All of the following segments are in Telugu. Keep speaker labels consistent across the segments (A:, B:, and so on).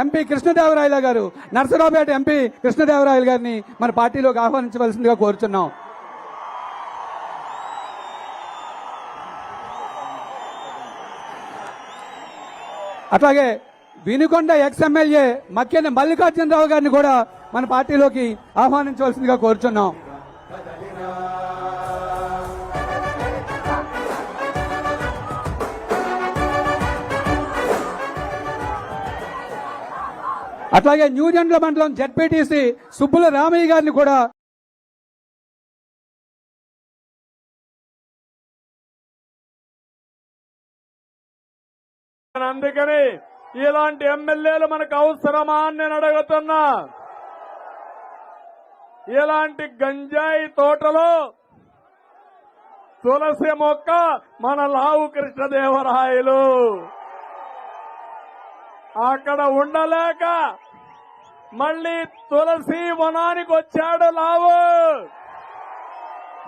A: ఎంపీ కృష్ణదేవరాయల గారు. నర్సరావుపేట ఎంపీ కృష్ణదేవరాయలు గారిని మన పార్టీలోకి ఆహ్వానించవలసిందిగా కోరుచున్నాం. అట్లాగే వినుకొండ ఎక్స్ఎమ్మెల్యే మక్కెన మల్లికార్జునరావు గారిని కూడా మన పార్టీలోకి ఆహ్వానించవలసిందిగా కోరుచున్నాం. అట్లాగే న్యూజెండ్ల మండలం జడ్పీటీసీ సుబ్బుల రామయ్య గారిని కూడా
B: అందుకని ఇలాంటి ఎమ్మెల్యేలు మనకు అవసరమా అని నేను అడుగుతున్నా. ఇలాంటి గంజాయి తోటలో తులసి మొక్క మన లావు కృష్ణదేవరాయలు. అక్కడ ఉండలేక మళ్ళీ తులసి వనానికి వచ్చాడు లావు.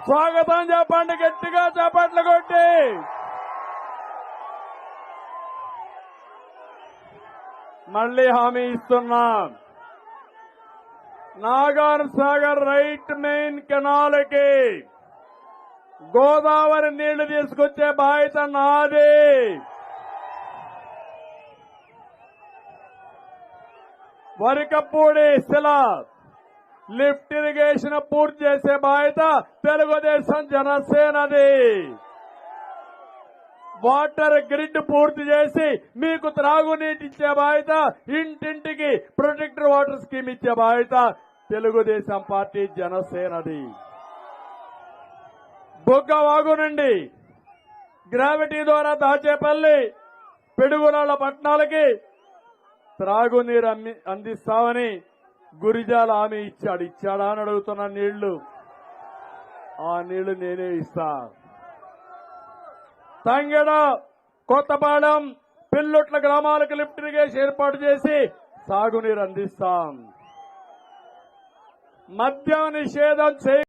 B: స్వాగతం చెప్పండి గట్టిగా చప్పట్లు కొట్టి. మళ్ళీ హామీ ఇస్తున్నాం. నాగార్ సాగర్ రైట్ మెయిన్ కెనాల్కి గోదావరి నీళ్ళు తీసుకొచ్చే బాధ్యత నాది. వరికపూడి శిల లిఫ్ట్ ఇరిగేషన్ పూర్తి చేసే బాధ్యత తెలుగుదేశం జనసేనది. వాటర్ గ్రిడ్ పూర్తి చేసి మీకు త్రాగునీటి ఇచ్చే బాధ్యత ఇంటింటికి ప్రొటెక్టర్ వాటర్ స్కీమ్ ఇచ్చే బాధ్యత తెలుగుదేశం పార్టీ జనసేనది. బొగ్గ వాగు నుండి గ్రావిటీ ద్వారా దాచేపల్లి పిడుగురాళ్ళ పట్టణాలకి త్రాగునీరు అమ్మి అందిస్తామని గురిజాల హామీ ఇచ్చాడు. ఇచ్చాడా అని అడుగుతున్న నీళ్ళు. ఆ నీళ్ళు నేనే ఇస్తా. తంగెడ కొత్తపాలెం పిల్లొట్ల గ్రామాలకు లిఫ్ట్ ఇరిగేషన్ ఏర్పాటు చేసి సాగునీరు అందిస్తాం. మద్యం నిషేధం చేయ